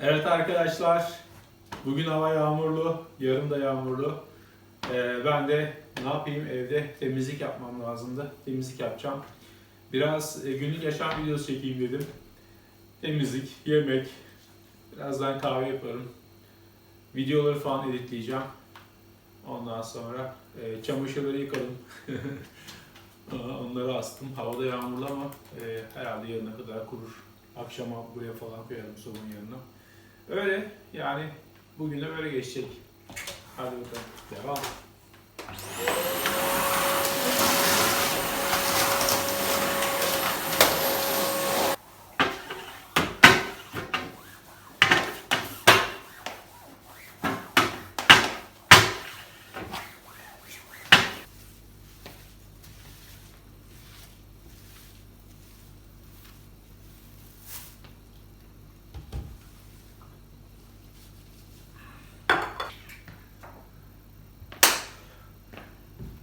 Evet arkadaşlar, bugün hava yağmurlu, yarın da yağmurlu. Ee, ben de ne yapayım evde temizlik yapmam lazımdı. Temizlik yapacağım. Biraz e, günlük yaşam videosu çekeyim dedim. Temizlik, yemek, birazdan kahve yaparım. Videoları falan editleyeceğim. Ondan sonra e, çamaşırları yıkadım. Onları astım. Havada yağmurlu ama e, herhalde yarına kadar kurur. Akşama buraya falan koyarım sobun yanına. Öyle yani bugün de böyle geçecek. Hadi bakalım. Devam.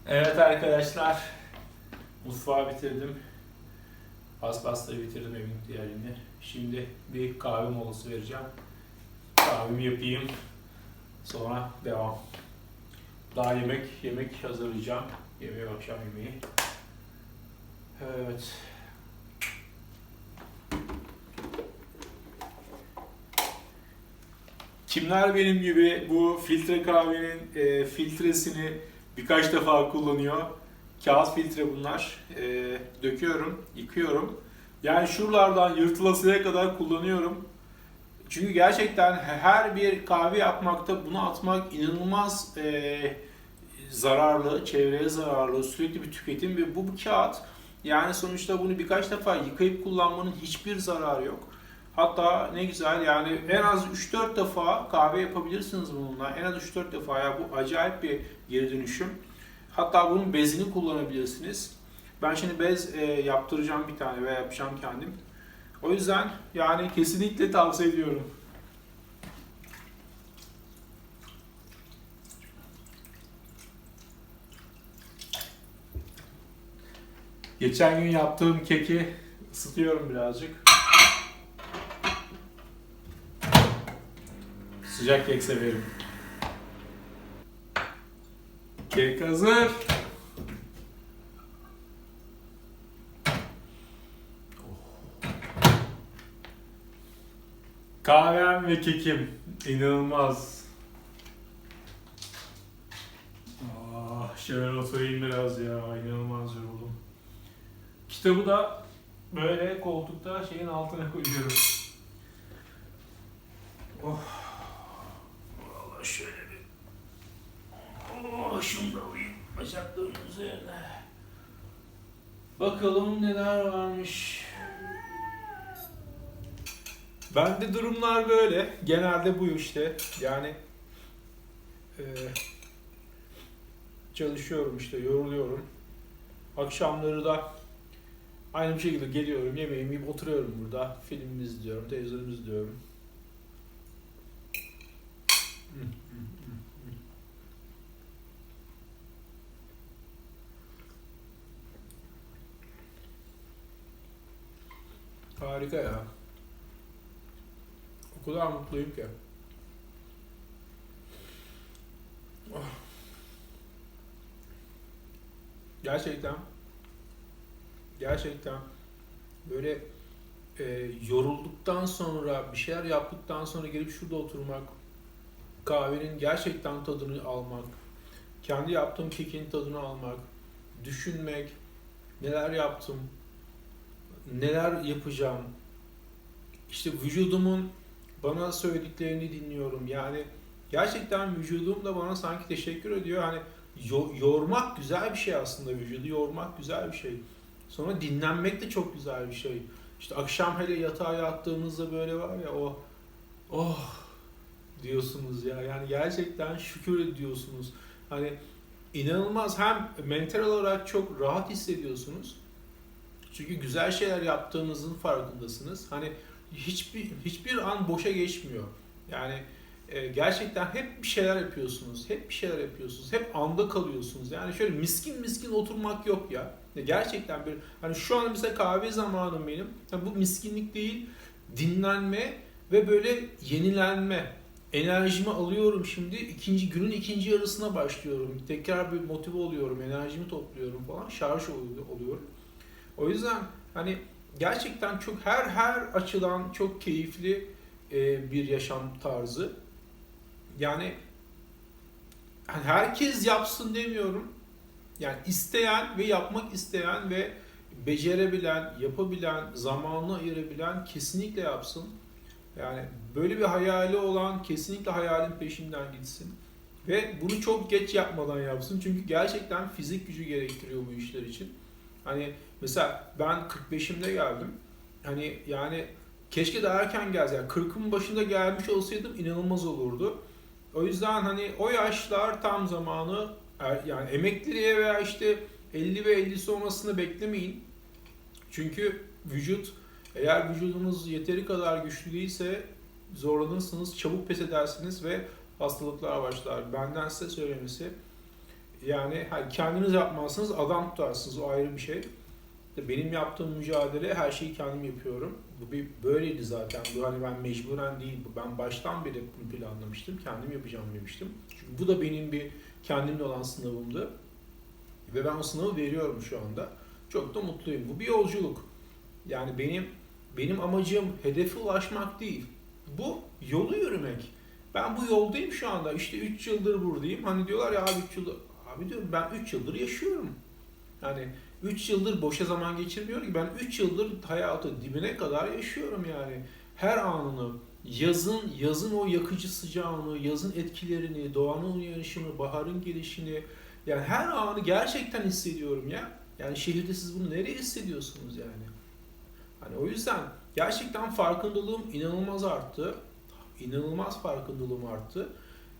Evet arkadaşlar. Mutfağı bitirdim. Paspasları bitirdim evin diğerini. Şimdi bir kahve molası vereceğim. Kahvemi yapayım. Sonra devam. Daha yemek yemek hazırlayacağım. Yemeği akşam yemeği. Evet. Kimler benim gibi bu filtre kahvenin e, filtresini birkaç defa kullanıyor. Kağıt filtre bunlar. E, döküyorum, yıkıyorum. Yani şuralardan yırtılasıya kadar kullanıyorum. Çünkü gerçekten her bir kahve yapmakta bunu atmak inanılmaz e, zararlı, çevreye zararlı, sürekli bir tüketim ve bu, bu kağıt yani sonuçta bunu birkaç defa yıkayıp kullanmanın hiçbir zararı yok. Hatta ne güzel yani en az 3-4 defa kahve yapabilirsiniz bununla. En az 3-4 defa ya bu acayip bir geri dönüşüm. Hatta bunun bezini kullanabilirsiniz. Ben şimdi bez e, yaptıracağım bir tane ve yapacağım kendim. O yüzden yani kesinlikle tavsiye ediyorum. Geçen gün yaptığım keki ısıtıyorum birazcık. Sıcak kek severim. Kek hazır. Kahvem ve kekim inanılmaz. Ah, şöyle oturayım biraz ya inanılmaz yoruldum. Kitabı da böyle koltukta şeyin altına koyuyorum. Oh. Vallahi şöyle bir Şunu da alayım bacaklarımın üzerine. Bakalım neler varmış. Bende durumlar böyle. Genelde bu işte. Yani e, çalışıyorum işte, yoruluyorum. Akşamları da aynı bir şekilde geliyorum, yemeğimi yiyip oturuyorum burada. Film izliyorum, televizyon izliyorum. Hı, hı, hı, hı. Harika ya. O kadar mutluyum ki. Oh. Gerçekten gerçekten böyle e, yorulduktan sonra bir şeyler yaptıktan sonra gelip şurada oturmak kahvenin gerçekten tadını almak kendi yaptığım kekin tadını almak düşünmek neler yaptım neler yapacağım işte vücudumun bana söylediklerini dinliyorum. Yani gerçekten vücudum da bana sanki teşekkür ediyor. Hani yo- yormak güzel bir şey aslında vücudu yormak güzel bir şey. Sonra dinlenmek de çok güzel bir şey. İşte akşam hele yatağa yattığımızda böyle var ya o oh diyorsunuz ya. Yani gerçekten şükür ediyorsunuz. Hani inanılmaz hem mental olarak çok rahat hissediyorsunuz. Çünkü güzel şeyler yaptığınızın farkındasınız. Hani hiçbir hiçbir an boşa geçmiyor. Yani e, gerçekten hep bir şeyler yapıyorsunuz. Hep bir şeyler yapıyorsunuz. Hep anda kalıyorsunuz. Yani şöyle miskin miskin oturmak yok ya. Ya Gerçekten bir hani şu an mesela kahve zamanım benim. Yani bu miskinlik değil, dinlenme ve böyle yenilenme, enerjimi alıyorum şimdi. ikinci günün ikinci yarısına başlıyorum. Tekrar bir motive oluyorum, enerjimi topluyorum falan. Şarj oluyorum. O yüzden hani gerçekten çok her her açıdan çok keyifli e, bir yaşam tarzı. Yani hani herkes yapsın demiyorum. Yani isteyen ve yapmak isteyen ve becerebilen, yapabilen, zamanını ayırabilen kesinlikle yapsın. Yani böyle bir hayali olan kesinlikle hayalin peşinden gitsin. Ve bunu çok geç yapmadan yapsın. Çünkü gerçekten fizik gücü gerektiriyor bu işler için. Hani mesela ben 45'imde geldim. Hani yani keşke daha erken gelse. Yani 40'ın başında gelmiş olsaydım inanılmaz olurdu. O yüzden hani o yaşlar tam zamanı er, yani emekliliğe veya işte 50 ve 50 sonrasında beklemeyin. Çünkü vücut eğer vücudunuz yeteri kadar güçlü değilse zorlanırsınız, çabuk pes edersiniz ve hastalıklar başlar. Benden size söylemesi yani kendiniz yapmazsınız adam tutarsınız o ayrı bir şey. Benim yaptığım mücadele her şeyi kendim yapıyorum. Bu bir böyleydi zaten. Bu hani ben mecburen değil. Ben baştan beri bunu planlamıştım. Kendim yapacağım demiştim. Çünkü bu da benim bir kendimle olan sınavımdı. Ve ben o sınavı veriyorum şu anda. Çok da mutluyum. Bu bir yolculuk. Yani benim benim amacım hedefe ulaşmak değil. Bu yolu yürümek. Ben bu yoldayım şu anda. İşte 3 yıldır buradayım. Hani diyorlar ya abi 3 yıldır. Abi diyorum ben 3 yıldır yaşıyorum. Yani 3 yıldır boşa zaman geçirmiyorum ki. Ben 3 yıldır hayatı dibine kadar yaşıyorum yani. Her anını, yazın yazın o yakıcı sıcağını, yazın etkilerini, doğanın uyanışını, baharın gelişini yani her anı gerçekten hissediyorum ya. Yani şehirde siz bunu nereye hissediyorsunuz yani? Hani o yüzden gerçekten farkındalığım inanılmaz arttı. İnanılmaz farkındalığım arttı.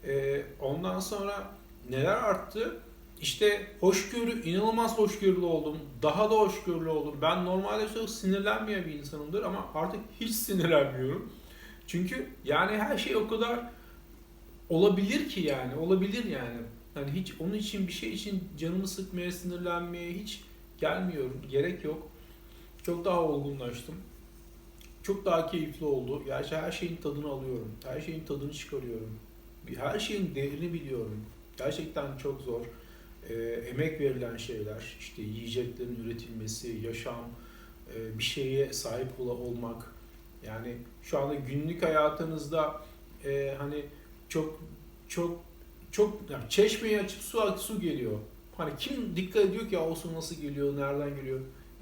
Ee, ondan sonra neler arttı? İşte hoşgörü, inanılmaz hoşgörülü oldum. Daha da hoşgörülü oldum. Ben normalde çok sinirlenmeyen bir insanımdır ama artık hiç sinirlenmiyorum. Çünkü yani her şey o kadar olabilir ki yani, olabilir yani. Yani hiç onun için bir şey için canımı sıkmaya, sinirlenmeye hiç gelmiyorum. Gerek yok. Çok daha olgunlaştım. Çok daha keyifli oldu. Gerçi her şeyin tadını alıyorum. Her şeyin tadını çıkarıyorum. Her şeyin değerini biliyorum. Gerçekten çok zor. E, emek verilen şeyler, işte yiyeceklerin üretilmesi, yaşam, e, bir şeye sahip ol olmak. Yani şu anda günlük hayatınızda e, hani çok çok çok yani çeşmeyi açıp su su geliyor. Hani kim dikkat ediyor ki o su nasıl geliyor, nereden geliyor?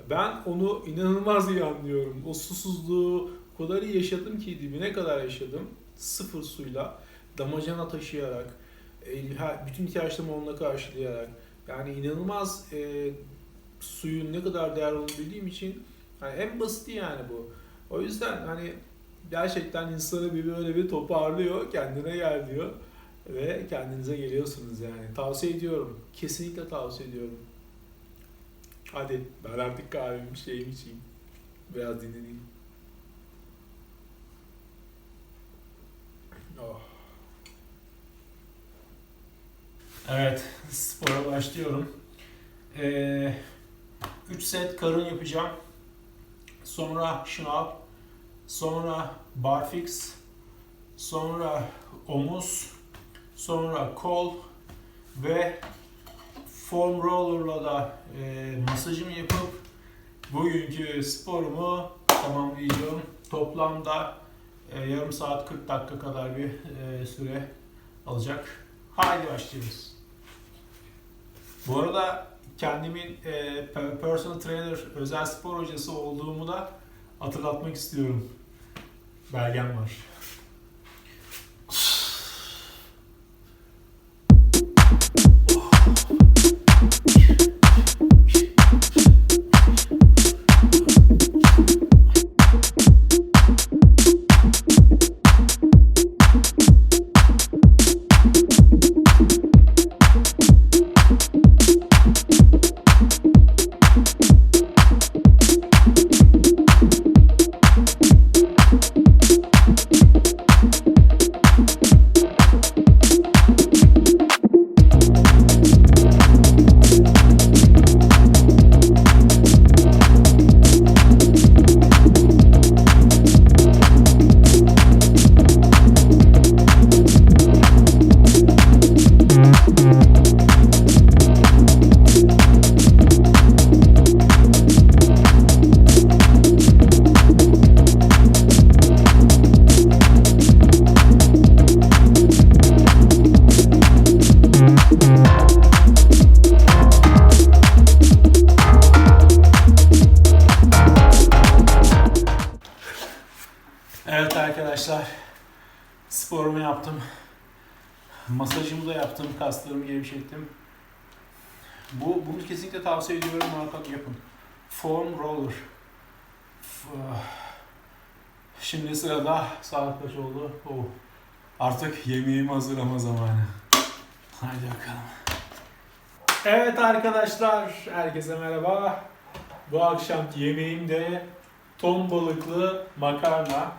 Ben onu inanılmaz iyi anlıyorum. O susuzluğu o kadar iyi yaşadım ki dibine kadar yaşadım. Sıfır suyla, damacana taşıyarak, bütün ihtiyaçlarımı onunla karşılayarak. Yani inanılmaz e, suyun ne kadar değerli olduğunu bildiğim için yani en basiti yani bu. O yüzden hani gerçekten insanı bir böyle bir toparlıyor, kendine gel diyor ve kendinize geliyorsunuz yani. Tavsiye ediyorum. Kesinlikle tavsiye ediyorum. Hadi ben artık kahvemi şeyimi içeyim. Biraz dinleneyim. Oh. Evet, spora başlıyorum. 3 ee, set karın yapacağım. Sonra şınav, sonra barfix, sonra omuz, sonra kol ve foam roller'la da e, masajımı yapıp bugünkü sporumu tamamlayacağım. Toplamda e, yarım saat 40 dakika kadar bir e, süre alacak. Haydi başlıyoruz. Bu arada kendimin e, personal trainer, özel spor hocası olduğumu da hatırlatmak istiyorum. Belgem var. Yaptım. Kaslarımı gevşettim. Bu, bunu kesinlikle tavsiye ediyorum. Muhakkak yapın. Foam roller. Şimdi sırada saat kaç oldu? Oh. Artık yemeğimi hazırlama zamanı. Haydi bakalım. Evet arkadaşlar, herkese merhaba. Bu akşamki yemeğim de ton balıklı makarna.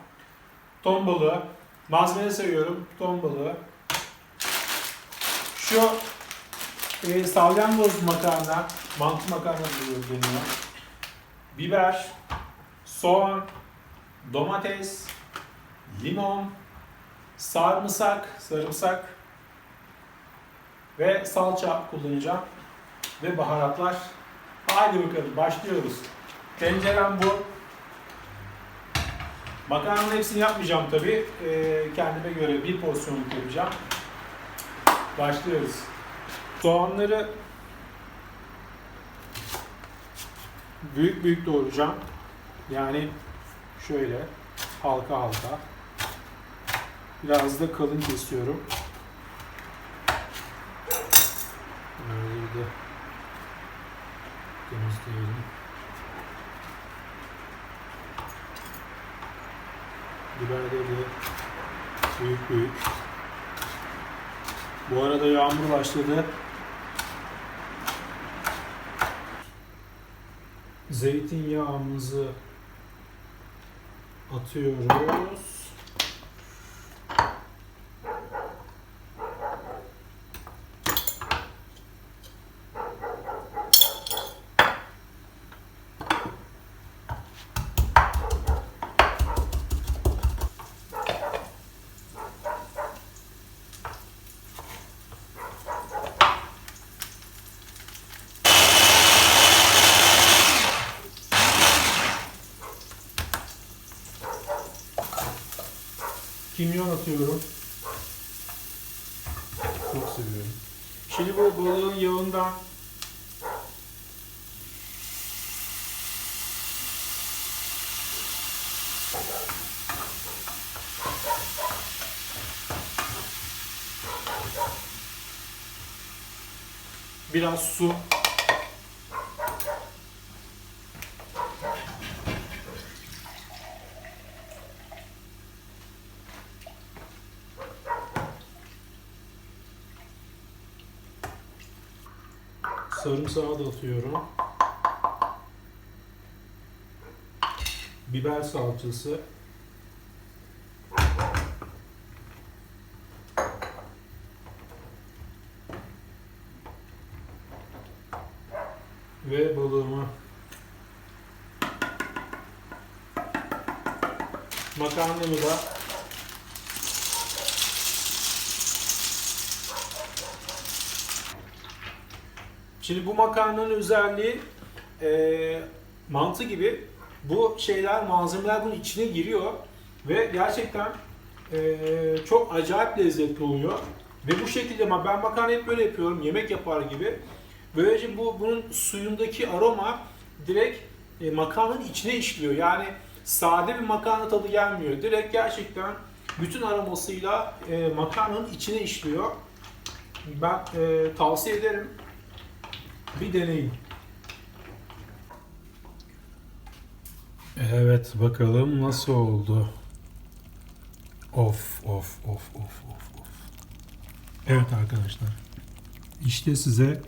Ton balığı. Malzeme seviyorum. Ton balığı. Şu e, salyangoz makarna, mantı makarna diyor deniyor. Biber, soğan, domates, limon, sarımsak, sarımsak ve salça kullanacağım. Ve baharatlar. Haydi bakalım başlıyoruz. Tencerem bu. Makarnanın hepsini yapmayacağım tabi. kendime göre bir porsiyonluk yapacağım. Başlıyoruz. Soğanları büyük büyük doğrayacağım. Yani şöyle halka halka. Biraz da kalın kesiyorum. Böyle de temizleyelim. Biberleri büyük büyük. Bu arada yağmur başladı. Zeytinyağımızı atıyoruz. Kimyon atıyorum. Çok seviyorum. Şimdi bu balığın yağından biraz su Sarımsağı da atıyorum. Biber salçası. Ve balığımı. Makarnamı da Şimdi bu makarnanın özelliği e, mantı gibi bu şeyler malzemeler bunun içine giriyor ve gerçekten e, çok acayip lezzetli oluyor. Ve bu şekilde ama ben makarna hep böyle yapıyorum yemek yapar gibi. Böylece bu bunun suyundaki aroma direkt e, makarnanın içine işliyor. Yani sade bir makarna tadı gelmiyor. Direkt gerçekten bütün aromasıyla e, makarnanın içine işliyor. Ben e, tavsiye ederim. Bir deneyin. Evet bakalım nasıl oldu. Of of of of of of. Evet arkadaşlar. İşte size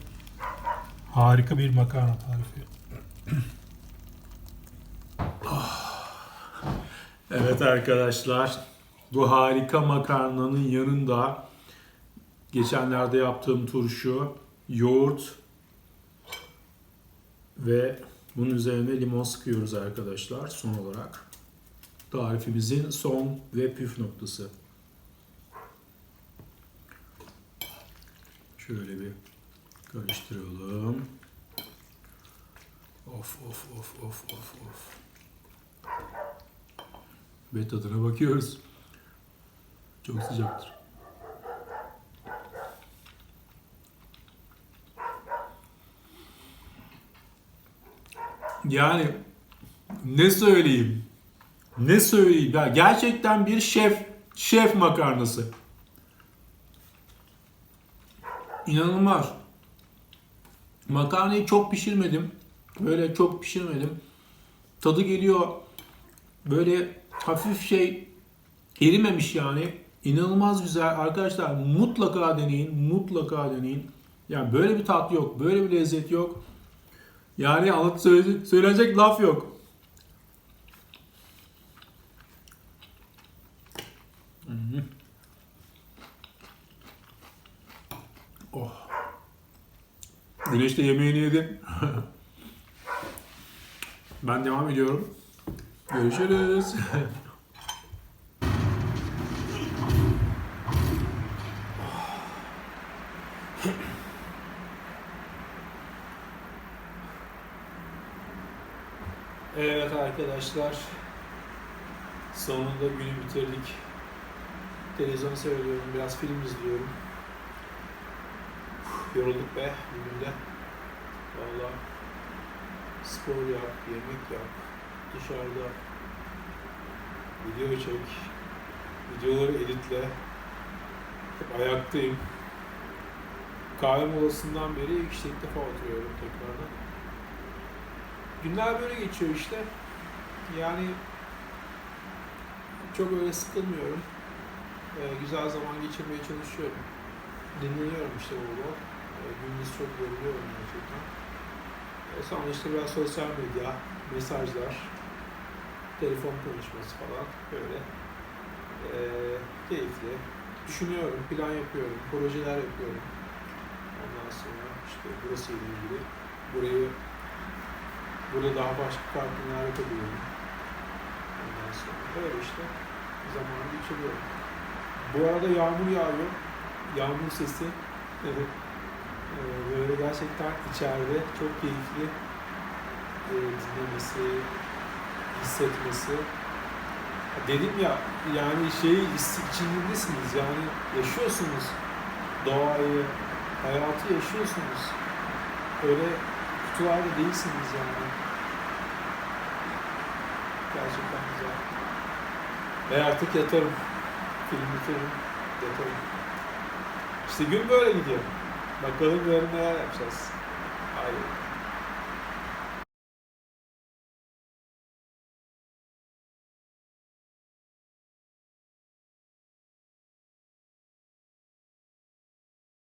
harika bir makarna tarifi. Evet arkadaşlar. Bu harika makarnanın yanında geçenlerde yaptığım turşu, yoğurt, ve bunun üzerine limon sıkıyoruz arkadaşlar son olarak. Tarifimizin son ve püf noktası. Şöyle bir karıştıralım. Of of of of of of. Ve tadına bakıyoruz. Çok sıcaktır. Yani ne söyleyeyim? Ne söyleyeyim? Ya gerçekten bir şef Şef makarnası. İnanılmaz. Makarnayı çok pişirmedim. Böyle çok pişirmedim. Tadı geliyor. Böyle hafif şey erimemiş yani. İnanılmaz güzel. Arkadaşlar mutlaka deneyin. Mutlaka deneyin. Yani böyle bir tat yok. Böyle bir lezzet yok. Yani anlat söyle- söylenecek laf yok. Hı hı. Oh. Güneş de yemeğini yedi. ben devam ediyorum. Görüşürüz. Evet arkadaşlar. Sonunda günü bitirdik. Televizyon seyrediyorum, biraz film izliyorum. Uf, Yorulduk be bugün de. Valla spor yap, yemek yap, dışarıda video çek, videoları editle. Hep ayaktayım. Kahve molasından beri işte ilk defa oturuyorum tekrardan. Günler böyle geçiyor işte. Yani çok öyle sıkılmıyorum. Ee, güzel zaman geçirmeye çalışıyorum. Dinleniyorum işte bol bol. Ee, gündüz çok yoruluyorum gerçekten. Ee, sonra işte biraz sosyal medya, mesajlar, telefon konuşması falan böyle. Ee, keyifli. Düşünüyorum, plan yapıyorum, projeler yapıyorum. Ondan sonra işte burası ile ilgili. Burayı Burada daha başka partnerler yapabiliyorum. Böyle işte zamanı geçiriyorum. Bu arada yağmur yağıyor. Yağmur sesi. Evet. Ee, böyle gerçekten içeride çok keyifli e, dinlemesi, hissetmesi. Dedim ya yani şey içindesiniz yani yaşıyorsunuz doğayı, hayatı yaşıyorsunuz. Öyle kutularda değilsiniz yani. Gerçekten güzel. Ve artık yatarım. Film bitiririm. Yatarım. İşte gün böyle gidiyor. Bakalım yarın neler yapacağız. Haydi.